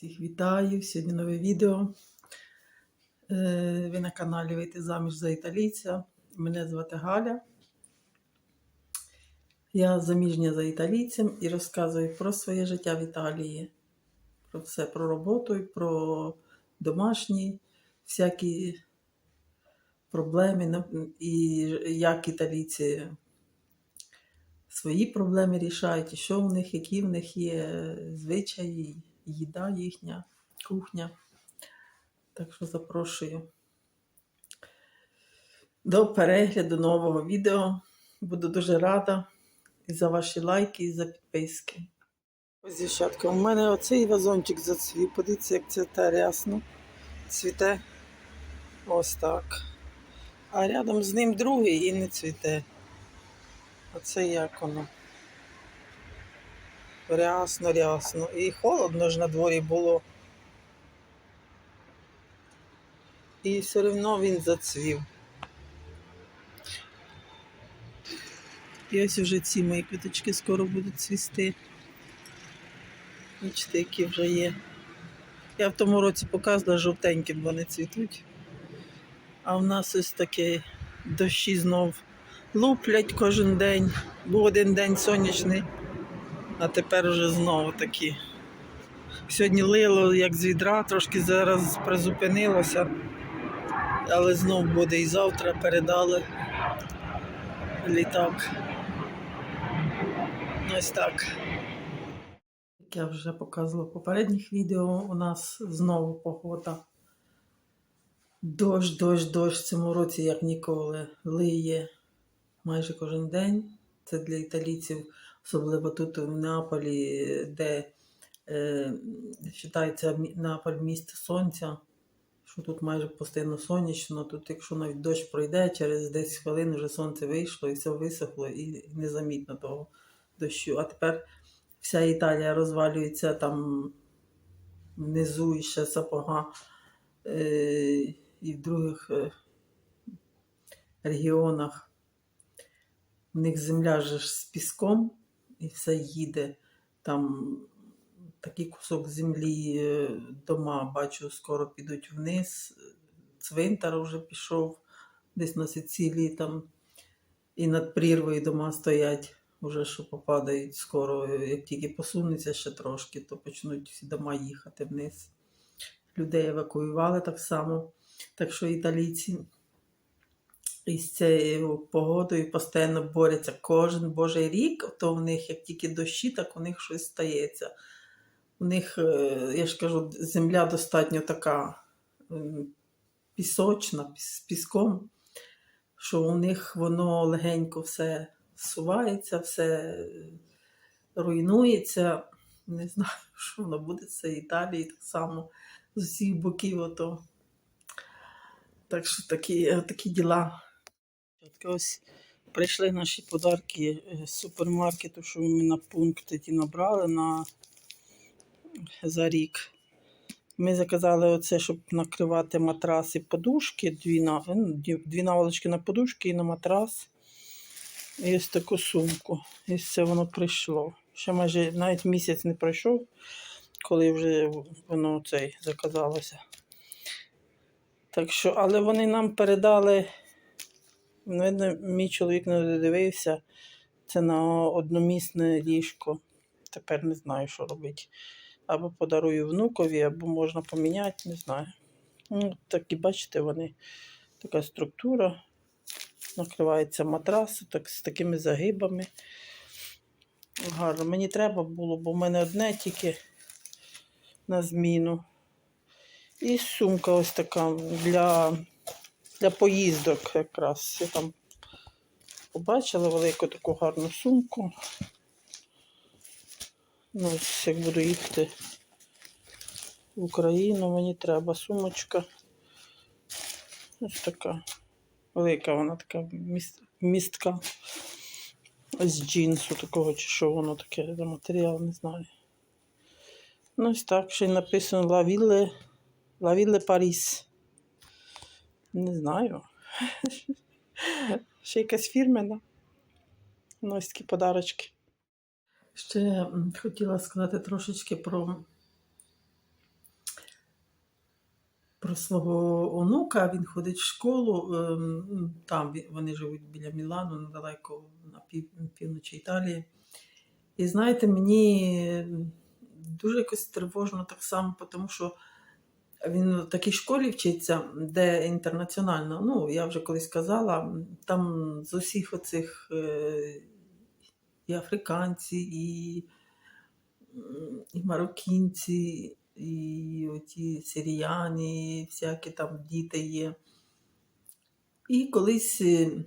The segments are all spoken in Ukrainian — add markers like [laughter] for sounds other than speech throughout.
Всіх вітаю! Сьогодні нове відео. Е, Ви на каналі Вийти заміж за італійця. Мене звати Галя. Я заміжня за італійцем і розказую про своє життя в Італії. Про все, про роботу, про домашні всякі проблеми, і як італійці свої проблеми рішають, і що в них, які в них є звичаї, їда їхня, кухня. Так що запрошую до перегляду нового відео. Буду дуже рада і за ваші лайки, і за підписки. Ось, дівчатка, у мене оцей вазончик зацвів. Подивіться, як це рясно. Цвіте ось так. А рядом з ним другий і не цвіте. Оце як воно. Рясно, рясно. І холодно ж на дворі було. І все одно він зацвів. І ось вже ці мої квіточки скоро будуть цвісти. Бачите, які вже є. Я в тому році показувала жовтенькі, бо вони цвітуть. А в нас ось таке дощі знов луплять кожен день. Був один день сонячний, а тепер вже знову такі. Сьогодні лило як з відра, трошки зараз призупинилося, але знов буде і завтра передали літак. Ось так. Як я вже показувала в попередніх відео, у нас знову погода. Дощ, дощ, дощ в цьому році, як ніколи, лиє майже кожен день. Це для італійців, особливо тут в Неаполі, де е, вважається Неаполь місто сонця, що тут майже постійно сонячно. Тут, якщо навіть дощ пройде, через 10 хвилин вже сонце вийшло і все висохло, і незамітно того дощу. А тепер вся Італія розвалюється там внизу і ще сапога. Е, і в других е, регіонах. В них земля ж з піском і все їде. Там такий кусок землі, е, дома, бачу, скоро підуть вниз. Цвинтар вже пішов десь на Сицилії там. І над прірвою дома стоять, вже що попадають скоро. Як тільки посунуться ще трошки, то почнуть всі дома їхати вниз. Людей евакуювали так само. Так що італійці із цією погодою постійно борються кожен божий рік, то в них як тільки дощі, так у них щось стається. У них, е, я ж кажу, земля достатньо така пісочна, з піском, що у них воно легенько все сувається, все руйнується. Не знаю, [laughs] що воно буде з цієї Італії так само з усіх боків. Ото. Так що такі, е, такі діла. Ось прийшли наші подарки е, з супермаркету, що ми на пункти ті набрали на... за рік. Ми заказали оце, щоб накривати матрас і подушки, дві, на... ну, дві- наволочки на подушки і на матрас. І ось таку сумку. І все воно прийшло. Ще майже навіть місяць не пройшов, коли вже воно цей заказалося. Так що, але вони нам передали, видно, мій чоловік не додивився, це на одномісне ліжко. Тепер не знаю, що робити. Або подарую внукові, або можна поміняти, не знаю. Ну, так і бачите, вони така структура. Накривається матрас так, з такими загибами. Гарно. Мені треба було, бо в мене одне тільки на зміну. І сумка ось така для, для поїздок якраз. Я там побачила велику таку гарну сумку. Ну, ось як буду їхати в Україну, мені треба сумочка. Ось така. Велика вона така міст, містка. З джинсу такого, чи що воно таке за матеріал, не знаю. Ну, ось так, ще й написано La Ville Paris. Не знаю. Ще якась фірмена. Ось такі подарочки. Ще хотіла сказати трошечки про про свого онука. Він ходить в школу. ем, Там вони живуть біля Мілану, недалеко на півночі Італії. І знаєте, мені дуже якось тривожно так само, тому що він в такій школі вчиться, де інтернаціонально. Ну, я вже колись казала, там з усіх оцих е, і африканці, і, і мароккінці, і оті сиріяни, всякі там діти є. І колись е,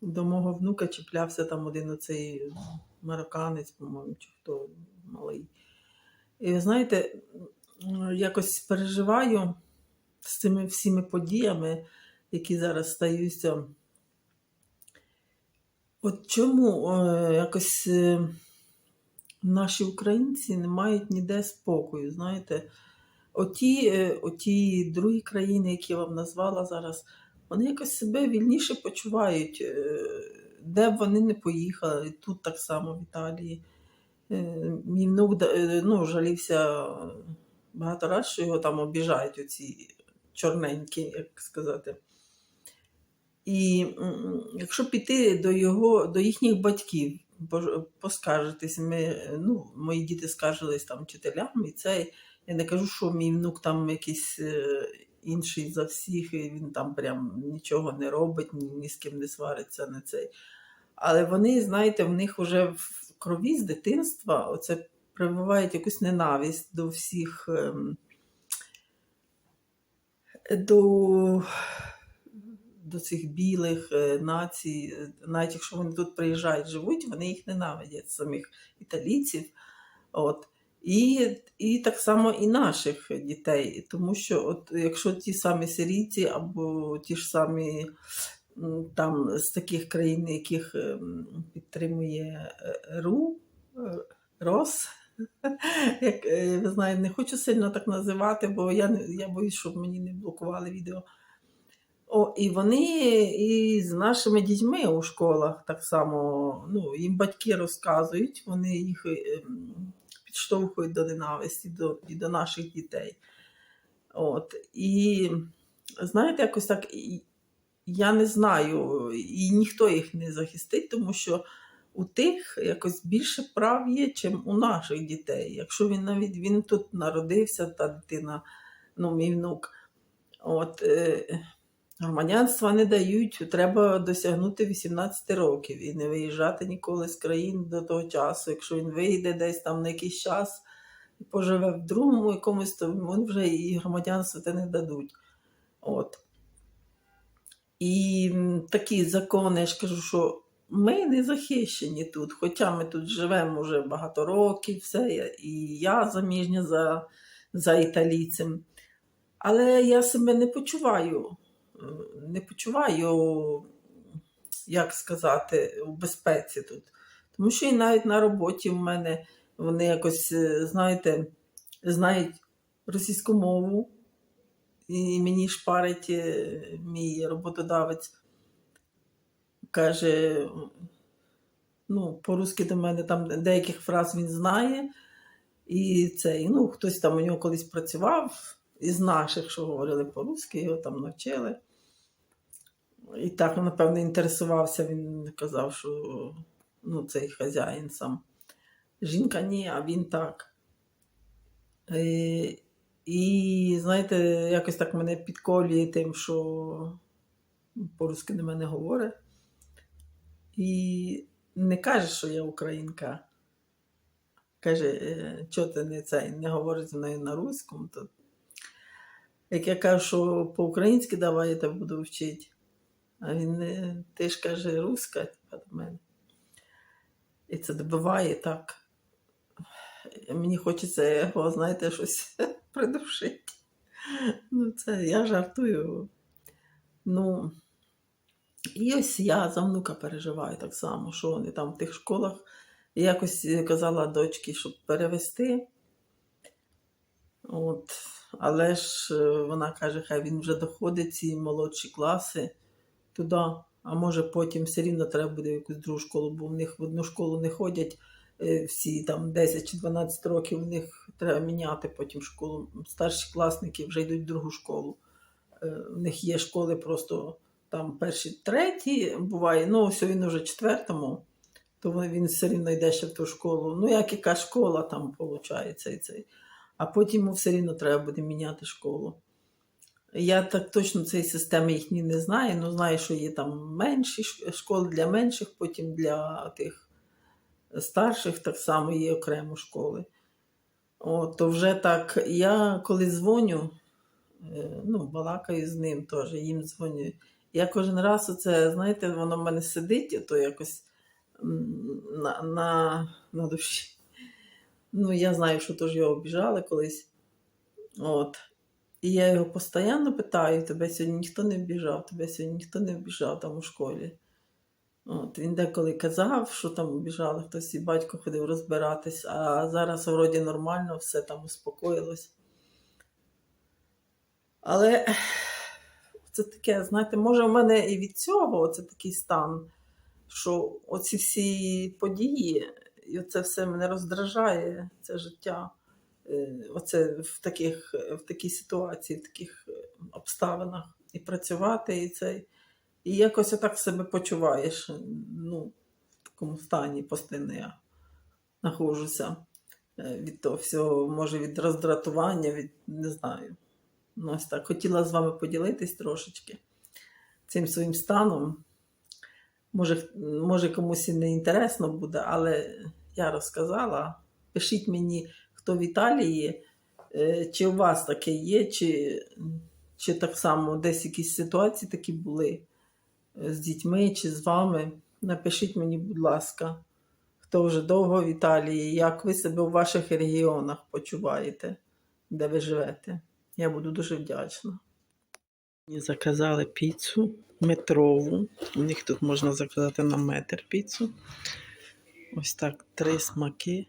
до мого внука чіплявся там один оцей марокканець, по-моєму, чи хто малий. І ви знаєте, якось переживаю з цими всіми подіями, які зараз стаються. От чому е, якось е, наші українці не мають ніде спокою, знаєте? Оті, е, оті другі країни, які я вам назвала зараз, вони якось себе вільніше почувають, е, де б вони не поїхали, тут так само в Італії. Е, Мій внук е, ну, жалівся багато разів, що його там обіжають оці чорненькі, як сказати. І якщо піти до його, до їхніх батьків, поскаржитись, ми, ну, мої діти скаржились там вчителям, і це я не кажу, що мій внук там якийсь е, інший за всіх, і він там прям нічого не робить, ні, ні з ким не свариться, не цей. Але вони, знаєте, в них вже в крові з дитинства оце прививають якусь ненависть до всіх. ем, До, до цих білих е, націй, навіть якщо вони тут приїжджають, живуть, вони їх ненавидять, самих італійців. От. І, і так само і наших дітей. Тому що, от, якщо ті самі сирійці або ті ж самі там з таких країн, яких ем, підтримує е, РУ, е, РОС, [laughs] як е, ви знаєте, не хочу сильно так називати, бо я, я боюсь, щоб мені не блокували відео. О, і вони і з нашими дітьми у школах так само, ну, їм батьки розказують, вони їх ем, підштовхують до ненависті до, і до наших дітей. От. І знаєте, якось так, я не знаю, і ніхто їх не захистить, тому що у тих якось більше прав є, чим у наших дітей. Якщо він навіть він тут народився, та дитина, ну, мій внук. От, е, громадянства не дають, треба досягнути 18 років і не виїжджати ніколи з країн до того часу. Якщо він вийде десь там на якийсь час і поживе в другому якомусь, то вони вже і громадянство те не дадуть. От. І такі закони, я ж кажу, що ми не захищені тут, хоча ми тут живемо вже багато років, все, і я заміжня за, за італійцем. Але я себе не почуваю, не почуваю, як сказати, у безпеці тут. Тому що і навіть на роботі в мене вони якось, е, знаєте, знають російську мову, і мені шпарить е, мій роботодавець. Каже, ну, по-русски до мене там деяких фраз він знає. І цей, ну, хтось там у нього колись працював із наших, що говорили по-русски, його там навчили. І так, напевно, інтересувався, він казав, що ну, цей хазяїн сам. Жінка ні, а він так. Е, І, знаєте, якось так мене підколює тим, що по-русски до мене говорить. І не каже, що я українка. Каже, «Е, чого ти не, цей, не говориш з нею на руському, то як я кажу, що по-українськи давай я тебе буду вчити. А він не, ти ж каже, руська до мене. І це добиває так. Мені хочеться його, знаєте, щось [laughs] придушити. Ну, це я жартую. Ну, і ось я за внука переживаю так само, що вони там в тих школах. Я якось е, казала дочці, щоб перевести. От. Але ж е, вона каже, хай він вже доходить ці молодші класи туди. А може потім все рівно треба буде якусь другу школу, бо в них в одну школу не ходять е, всі там 10 чи 12 років, в них треба міняти потім школу. Старші класники вже йдуть в другу школу. В них є школи просто там перші, треті буває, ну ось він вже четвертому, то він- все рівно йде ще в ту школу. Ну, як яка школа там виходить, і цей. А потім йому все рівно треба буде міняти школу. Я так точно цієї системи їхні не знаю, але знаю, що є там менші школи для менших, потім для тих старших так само є окремо школи. О, то вже так, я коли дзвоню, е, ну, балакаю з ним теж, їм дзвоню. Я кожен раз оце, знаєте, воно в мене сидить, то якось на, на, на душі. Ну, я знаю, що теж його обіжали колись. От. І я його постійно питаю: тебе сьогодні ніхто не обіжав, тебе сьогодні ніхто не обіжав там у школі. От, він деколи казав, що там обіжали хтось, і батько ходив розбиратись, а зараз вроді нормально, все там успокоїлось. Але це таке, знаєте, може, в мене і від цього це такий стан, що оці всі події, і оце все мене роздражає, це життя. Е, Оце в, таких, в такій ситуації, в таких е, обставинах і працювати, і цей. І якось отак себе почуваєш. Ну, в такому стані постійно я знаходжуся е, від того всього, може від роздратування, від не знаю. Ось. Хотіла з вами поділитись трошечки цим своїм станом. Може, може комусь і не інтересно буде, але я розказала. Пишіть мені, хто в Італії, е, чи у вас таке є, чи, чи так само десь якісь ситуації такі були е, з дітьми чи з вами. Напишіть мені, будь ласка, хто вже довго в Італії, як ви себе у ваших регіонах почуваєте, де ви живете. Я буду дуже вдячна. Мені заказали піцу метрову. У них тут можна заказати на метр піцу. Ось так, три смаки.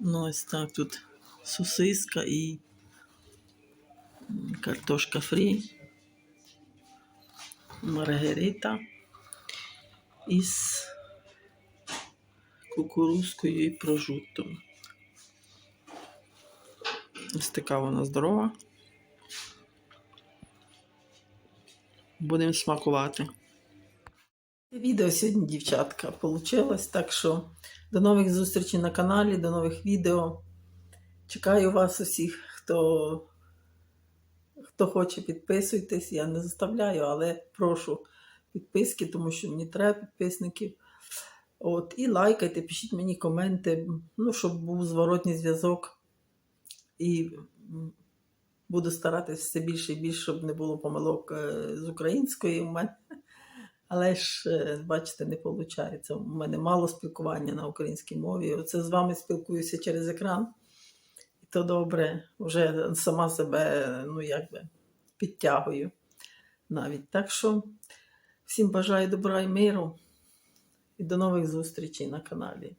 Ну, ось так тут сосиска і картошка фрі, маргарита із кукурузкою і прожуттом. Ось така вона здорова. Будемо смакувати. Відео сьогодні, дівчатка, вийшло. Так що до нових зустрічей на каналі, до нових відео. Чекаю вас усіх, хто, хто хоче, підписуйтесь. Я не заставляю, але прошу підписки, тому що мені треба підписників. От, і лайкайте, пишіть мені коменти, ну, щоб був зворотній зв'язок. І буду старатися все більше і більше, щоб не було помилок е, з української у мене. Але ж, е, бачите, не виходить. У мене мало спілкування на українській мові. Оце з вами спілкуюся через екран. І то добре, вже сама себе ну, якби, підтягую навіть. Так що всім бажаю добра і миру. І до нових зустрічей на каналі.